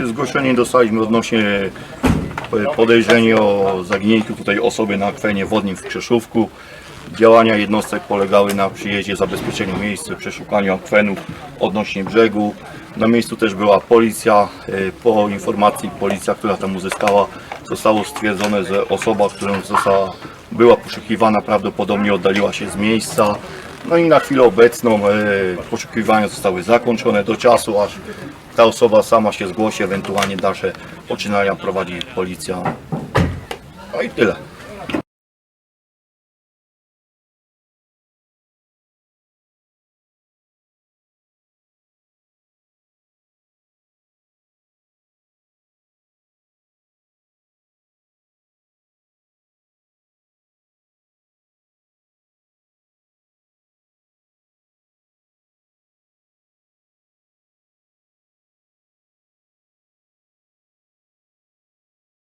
Zgłoszenie dostaliśmy odnośnie e, podejrzenia o zaginięciu tutaj osoby na akwenie wodnym w Krzeszówku. Działania jednostek polegały na przyjeździe, zabezpieczeniu miejsca, przeszukaniu akwenu odnośnie brzegu. Na miejscu też była policja. E, Po informacji policja, która tam uzyskała, zostało stwierdzone, że osoba, którą została, była poszukiwana, prawdopodobnie oddaliła się z miejsca. No i na chwilę obecną e, poszukiwania zostały zakończone do czasu, aż ta osoba sama się zgłosi, ewentualnie dalsze poczynania prowadzi policja. No i tyle.